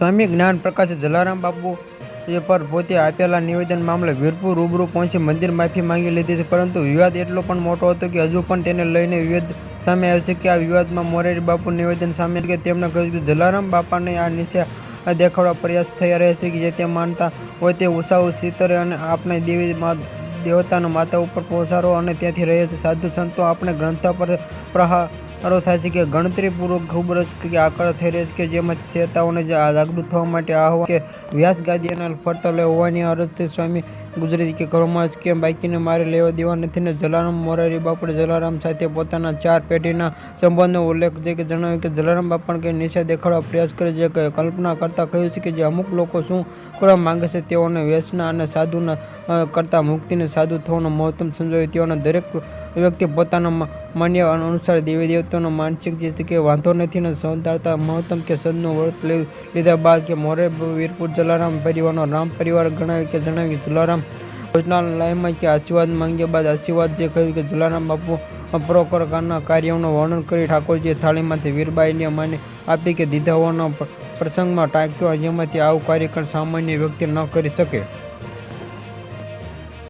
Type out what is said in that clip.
સ્વામી જ્ઞાન પ્રકાશે જલારામ બાપુ એ પર પોતે આપેલા નિવેદન મામલે વીરપુર રૂબરૂ પહોંચી મંદિર માફી માંગી લીધી છે. પરંતુ વિવાદ એટલો પણ મોટો હતો કે હજુ પણ તેને લઈને વિવાદ સામે આવશે કે આ વિવાદમાં મોરારી બાપુ નિવેદન સામે કે તેમણે કહ્યું કે જલારામ બાપાને આ નિશા દેખાડવા પ્રયાસ થયા રહે છે કે જે તે માનતા હોય તે ઉષાઉ સિતરે અને આપણે દેવી દેવતાના માતા ઉપર પહોંચાડો અને ત્યાંથી રહે છે. સાધુ સંતો આપણે ગ્રંથો પર પ્રહારો થાય છે કે ગણતરીપૂર્વક ખૂબ જ કે આકળ થઈ રહી છે કે જેમાં ચેતાઓને જાગૃત થવા માટે આહવા કે વ્યાસ ગાદી અને ફરતા હોવાની અરજથી સ્વામી ગુજરાતી કે ઘરોમાં જ કે બાઇકીને મારે લેવા દેવા નથી ને જલારામ મોરારી બાપુએ જલારામ સાથે પોતાના ચાર પેઢીના સંબંધનો ઉલ્લેખ છે કે જણાવ્યું કે જલારામ બાપાને કંઈ નિશા દેખાડવા પ્રયાસ કરે છે કે કલ્પના કરતાં કહ્યું છે કે જે અમુક લોકો શું કરવા માંગે છે તેઓને વ્યસના અને સાધુના કરતાં મુક્તિને સાધુ થવાનો મહત્તમ સમજાવ્યું તેઓને દરેક વ્યક્તિ પોતાના માન્ય અનુસાર દેવી દેવતાનો માનસિક જે કે વાંધો નથી ને સંતાડતા મહત્તમ કે સદનું વ્રત લીધા બાદ કે મોરે વીરપુર જલારામ પરિવારનો રામ પરિવાર ગણાવ્યું કે જણાવ્યું જલારામ ભોજનાલયમાં કે આશીર્વાદ માંગ્યા બાદ આશીર્વાદ જે કહ્યું કે જલારામ બાપુ પ્રકારના કાર્યોનું વર્ણન કરી ઠાકોરજીએ થાળીમાંથી વીરબાઈને માને આપી કે દીધા હોવાના પ્રસંગમાં ટાંક્યો જેમાંથી આવું કાર્યક્રમ સામાન્ય વ્યક્તિ ન કરી શકે.